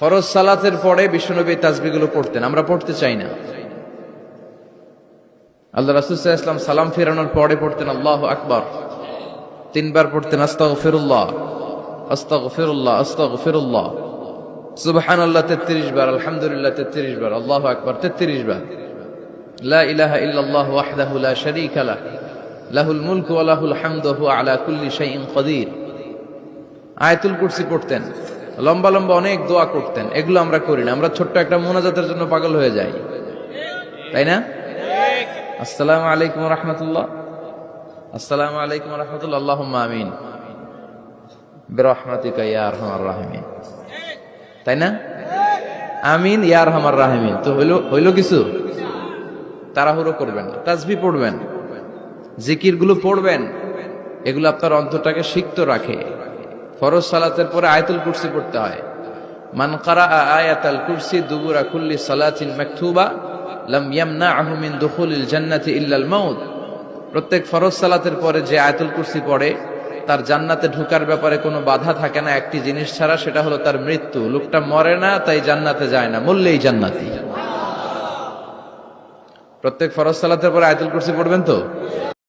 ফরজ সালাতের পরে বিশ্বনবী তাজবিগুলো পড়তেন, আমরা পড়তে চাই না। আল্লাহ রাসুসাহ সালাম ফেরানোর পরে পড়তেন, আল্লাহ আকবর। তিনবার পড়তেন আস্তাগ ফিরুল্লাহ আস্তাগ ফিরুল্লাহ আস্তাগ ফিরুল্লাহ সুবহান আল্লাহ তেত্রিশ বার আলহামদুলিল্লাহ তেত্রিশ বার আল্লাহ আকবর তেত্রিশ বার লা ইলাহা ইল্লাল্লাহ লাহুল মুলকু ওয়া লাহুল হামদু কুল্লি শাইইন কাদির। আয়াতুল কুরসি পড়তেন লম্বা লম্বা অনেক দোয়া করতেন। এগুলো আমরা করি না। আমরা ছোট্ট একটা মোনাজাতের জন্য পাগল হয়ে যাই। তাই না? আসসালামু আলাইকুম রহমতুল্লাহ। আসসালামু আলাইকুম রহমতুল্লাহ। আল্লাহ আমিন। বিরহমাতিকা ইয়া আরহামার রাহিমিন। তাই না? আমিন, ইয়া আরহামার রাহিমিন। তো হইল হইল কিছু? তাড়াহুড়ো করবেন তাজবি পড়বেন। জিকিরগুলো পড়বেন। এগুলো আপনার অন্তরটাকে সিক্ত রাখে। ফরজ সালাতের পরে আয়াতুল কুরসি পড়তে হয়। মান কারা আয়াতাল কুরসি দুবুরা কুল্লি সালাতিন মাকতুবা লাম ইয়ামনাহু মিন দুখুলিল জান্নাতি ইল্লাল মাউত। প্রত্যেক ফরজ সালাতের পরে যে আয়াতুল কুরসি পড়ে, তার জান্নাতে ঢোকার ব্যাপারে কোনো বাধা থাকে না। একটি জিনিস ছাড়া সেটা হলো তার মৃত্যু। লোকটা মরে না, তাই জান্নাতে যায় না, মরলেই জান্নাতি। প্রত্যেক ফরজ সালাতের পরে আয়তুল কুরসি পড়বেন তো?